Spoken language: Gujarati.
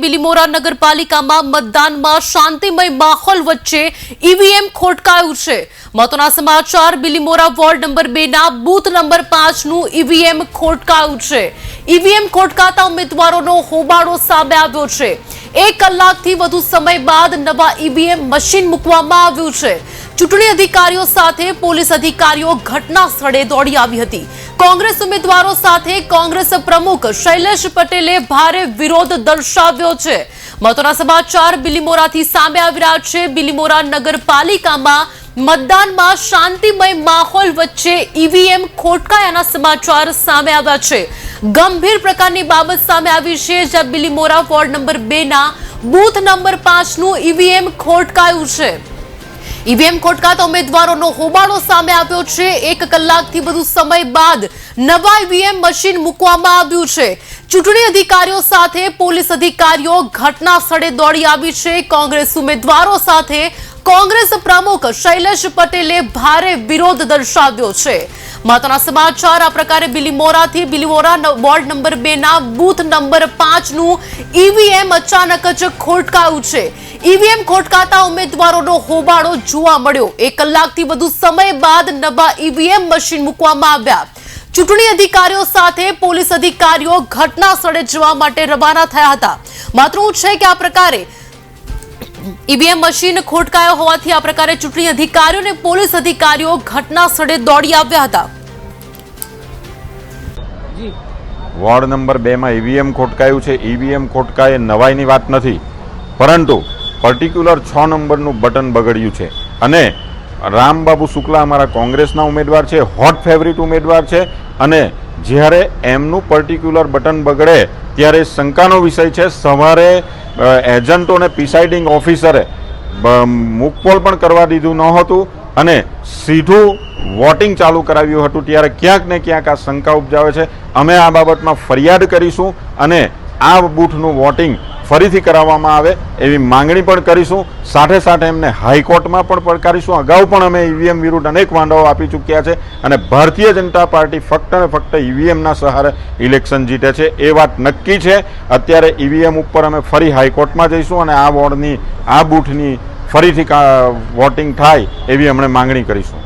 બિલીમોરા નગરપાલિકામાં મતદાનમાં શાંતિમય માહોલ વચ્ચે ઈવીએમ ખોટકાયું છે. મહત્વના સમાચાર, બિલીમોરા વોર્ડ નંબર બે ના બૂથ નંબર પાંચનું ઈવીએમ ખોટકાયું છે. ઈવીએમ ખોટકાતા ઉમેદવારોનો હોબાળો સામે આવ્યો છે. એક કલાકથી વધુ સમય બાદ નવા ઈવીએમ મશીન મૂકવામાં આવ્યું છે. ચૂંટણી અધિકારીઓ સાથે પોલીસ અધિકારીઓ ઘટના સ્થળે દોડી આવી હતી. કોંગ્રેસ ઉમેદવારો સાથે કોંગ્રેસ પ્રમુખ શૈલેષ પટેલે ભારે વિરોધ દર્શાવ્યો છે. મહત્વના સમાચાર બિલીમોરાથી સામે આવી રહ્યા છે. બિલીમોરા નગરપાલિકામાં મતદાનમાં શાંતિમય માહોલ વચ્ચે ઈવીએમ ખોટકાયાના સમાચાર સામે આવ્યા છે. ગંભીર પ્રકારની બાબત સામે આવી છે, જ્યાં બિલીમોરા વોર્ડ નંબર બે ના બૂથ નંબર પાંચનું ઈવીએમ ખોટકાયું છે. ઈવીએમ ખોટકાતા ઉમેદવારોનો હોબાળો સામે આવ્યો છે. એક કલાકથી વધુ સમય બાદ નવા ઈવીએમ મશીન મૂકવામાં આવ્યું છે. ચૂંટણી અધિકારીઓ સાથે પોલીસ અધિકારીઓ ઘટના સ્થળે દોડી આવી છે. કોંગ્રેસ ઉમેદવારો સાથે કોંગ્રેસ પ્રમુખ શૈલેષ પટેલે ભારે વિરોધ દર્શાવ્યો છે. મહત્વના સમાચાર, આ પ્રકારે બિલીમોરાથી બિલીમોરા વોર્ડ નંબર બે ના બૂથ નંબર પાંચનું ઈવીએમ અચાનક જ ખોટકાયું છે. ઈવીએમ ખોટકાતા ઉમેદવારોનો હોબાળો જોવા મળ્યો. એક કલાકથી વધુ સમય બાદ નવા ઈવીએમ મશીન મૂકવામાં આવ્યા. ચૂંટણી અધિકારીઓ સાથે પોલીસ અધિકારીઓ ઘટના સ્થળે જવા માટે રવાના થયા હતા. માત્ર છે કે આ પ્રકારે ઈવીએમ મશીન ખોટકાયો હોવાથી આ પ્રકારે ચૂંટણી અધિકારીઓ અને પોલીસ અધિકારીઓ ઘટના સ્થળે દોડી આવ્યા હતા. વોર્ડ નંબર બેમાં ઈવીએમ ખોટકાયું છે. ઈવીએમ ખોટકાય એ નવાઈની વાત નથી. પરંતુ પર્ટિક્યુલર છ નંબરનું બટન બગડ્યું છે. અને રામબાબુ શુક્લા અમારા કોંગ્રેસના ઉમેદવાર છે હોટ ફેવરિટ ઉમેદવાર છે અને જ્યારે એમનું પર્ટિક્યુલર બટન બગડે ત્યારે શંકાનો વિષય છે, સવારે એજન્ટોને પ્રિસાઇડિંગ ઓફિસરે મુકપોલ પણ કરવા દીધું નહોતું અને સીધું વોટિંગ ચાલુ કરાવ્યું હતું ત્યારે ક્યાંક ને ક્યાંક આ શંકા ઉપજાવે છે. અમે આ બાબતમાં ફરિયાદ કરીશું અને આ બૂથનું વોટિંગ ફરીથી કરાવવામાં આવે એવી માંગણી પણ કરીશું. સાથે સાથે એમને હાઈકોર્ટમાં પણ પડકારીશું. અગાઉ પણ અમે ઈવીએમ વિરુદ્ધ અનેક વાંધાઓ આપી ચૂક્યા છે અને ભારતીય જનતા પાર્ટી ફક્ત ને ફક્ત ઈવીએમના સહારે ઇલેક્શન જીતે છે. એ વાત નક્કી છે. અત્યારે ઈવીએમ ઉપર અમે ફરી હાઈકોર્ટમાં જઈશું અને આ વોર્ડની, આ બૂથની ફરીથી વોટિંગ થાય એવી અમને માંગણી કરીશું.